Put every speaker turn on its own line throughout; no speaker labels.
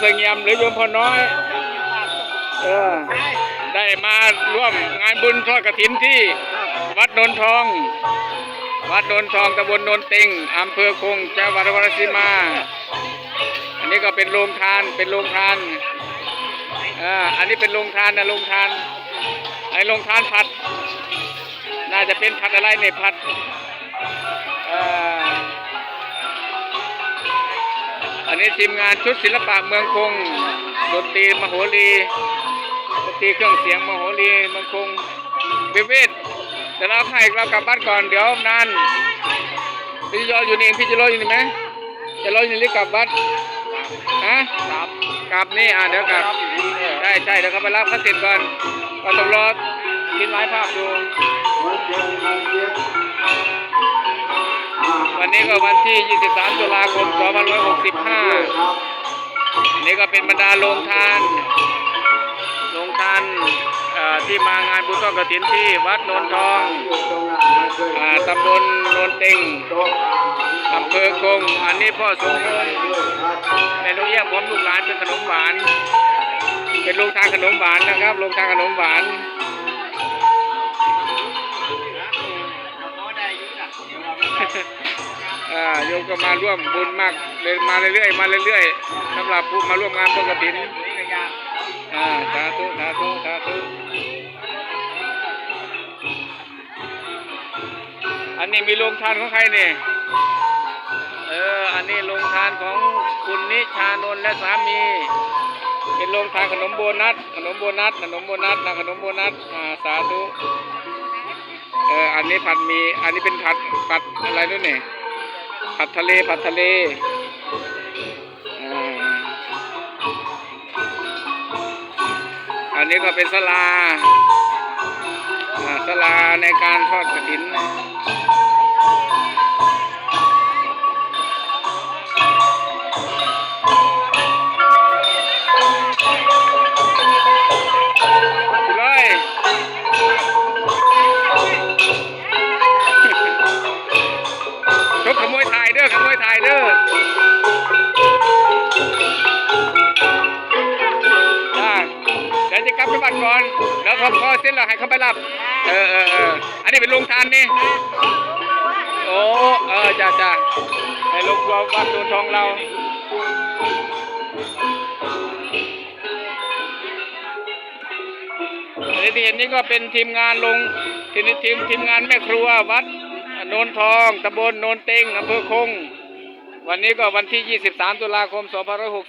เสงี่ยมหรือโยมพอน้อย เออ ได้มาร่วมงานบุญทอดกฐินที่ วัดนนทอง วัดนนทองตำบลนนเต็งอำเภอคงจังหวัดนครชสีมา อันนี้ก็เป็นโรงทานเป็นโรงทานอ่าอันนี้เป็นโรงทานนะโรงทานไอ้โรงทานผัด น่าจะเป็นผัดอะไรเนี่ยผัดเอ่อ อันนี้ทีมงานชุดศิลปะเมืองคงดนตรีมโหรีดนตรีเครื่องเสียงมโหรีเมืองคงเวเวทเดี๋ยวเราให้เรากลับบ้านก่อนเดี๋ยวนานพี่จะรออยู่นี่พี่จะรออยู่นี่ไหมจะรออยู่นี่หรือกลับบ้านฮะกลับกลับนี่อะเดี๋ยวกลับใช่ใช่เดี๋ยวเขาไปรับเขาเสร็จก่อนก็ต้องรอกินไม้ภาพดู ก็วันที่ 23 ตุลาคม 2565 นี่ก็เป็นบรรดาโรงทาน โรงทานอ่อที่มางานบุญทอดกฐินที่วัดโนนทองอ่าตำบลโนนเต็งอำเภอคง อันนี้พ่อสงษ์แม่ลูกเยี่ยมผมลูกหลานเป็นขนมหวาน เป็นโรงทานขนมหวานนะครับโรงทานขนมหวาน โยมก็มาร่วมบุญมากเลยมาเรื่อยๆมาเรื่อยๆสำหรับผู้มาร่วมงานบุญกฐินอ่าสาธุสาธุสาธุอันนี้มีโรงทานของใครเนี่ยเออ อันนี้โรงทานของคุณนิชานนท์และสามี เป็นโรงทานขนมโบนัส ขนมโบนัส ขนมโบนัสนะขนมโบนัสอ่าสาธุ เออ อันนี้ผัดมี อันนี้เป็นผัดผัดอะไรด้วยเนี่ย ผัดทะเลผัดทะเลอันนี้ก็เป็นสลาสลาในการทอดกระถินชกขโมยถ อขโมยถ่ายเด้ออ่าเดี๋ยวจะกลับไปบ้านก่อนแล้วเขาพอเส้นแล้วให้เขาไปรับ เออเออเอออันนี้เป็นโรงทานนี่ โอ้ เออจ้าจ้าไอ้โรงครัววัดโนนทองเราอันนี้ที่เห็นนี่ก็เป็นทีมงานลงทีมทีมทีมงานแม่ครัววัด โนนทองตำบลโนนเต็งอำเภอคง วันนี้ก็วันที่ 23 ตุลาคม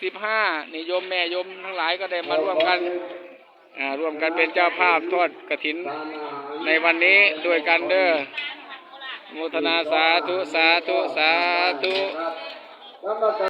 2565นี่โยมแม่โยมทั้งหลายก็ได้มาร่วมกันอ่าร่วมกันเป็นเจ้าภาพทอดกระถิน ในวันนี้ด้วยกันเด้อมุทนาสาธุ สาธุ สาธุ